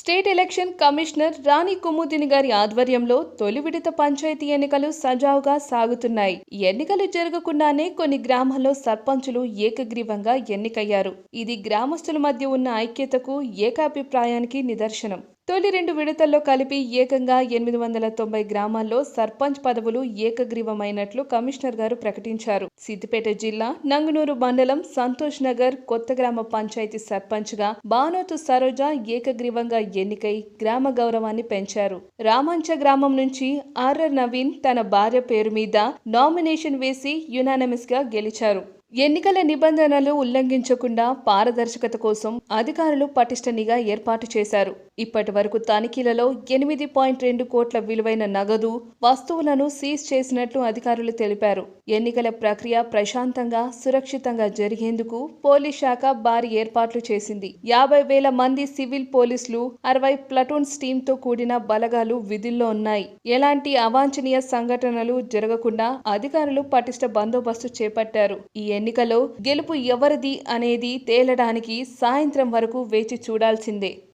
State election commissioner Rani Kumudini గారి ఆధ్వర్యంలో తొలి విడత పంచాయతీ ఎన్నికలు సజావుగా సాగుతున్నాయి. ఎన్నికలు జరగకుండానే కొన్ని గ్రామాల్లో సర్పంచులు ఏకగ్రీవంగా ఎన్నికయ్యారు. ఇది గ్రామస్తుల మధ్య ఉన్న ఐక్యతకు ఏకాభిప్రాయానికి నిదర్శనం. తొలి రెండు విడతల్లో కలిపి ఏకంగా ఎనిమిది వందల తొంభై గ్రామాల్లో సర్పంచ్ పదవులు ఏకగ్రీవమైనట్లు కమిషనర్ గారు ప్రకటించారు. సిద్దిపేట జిల్లా నంగునూరు మండలం సంతోష్ నగర్ కొత్త గ్రామ పంచాయతీ సర్పంచ్గా బానోతు సరోజ ఏకగ్రీవంగా ఎన్నికై గ్రామ గౌరవాన్ని పెంచారు. రామంచ గ్రామం నుంచి ఆర్ఆర్ నవీన్ తన భార్య పేరు మీద నామినేషన్ వేసి యునానమస్గా గెలిచారు. ఎన్నికల నిబంధనలు ఉల్లంఘించకుండా పారదర్శకత కోసం అధికారులు పటిష్ట నిఘా ఏర్పాటు చేశారు. ఇప్పటి వరకు తనిఖీలలో ఎనిమిది పాయింట్ రెండు కోట్ల విలువైన నగదు వస్తువులను సీజ్ చేసినట్లు అధికారులు తెలిపారు. ఎన్నికల ప్రక్రియ ప్రశాంతంగా సురక్షితంగా జరిగేందుకు పోలీస్ శాఖ భారీ ఏర్పాట్లు చేసింది. యాభై వేల మంది సివిల్ పోలీసులు అరవై ప్లటూన్స్ టీంతో కూడిన బలగాలు విధుల్లో ఉన్నాయి. ఎలాంటి అవాంఛనీయ సంఘటనలు జరగకుండా అధికారులు పటిష్ట బందోబస్తు చేపట్టారు. ఈ ఎన్నికలో గెలుపు ఎవరిది అనేది తేలడానికి సాయంత్రం వరకు వేచి చూడాల్సిందే.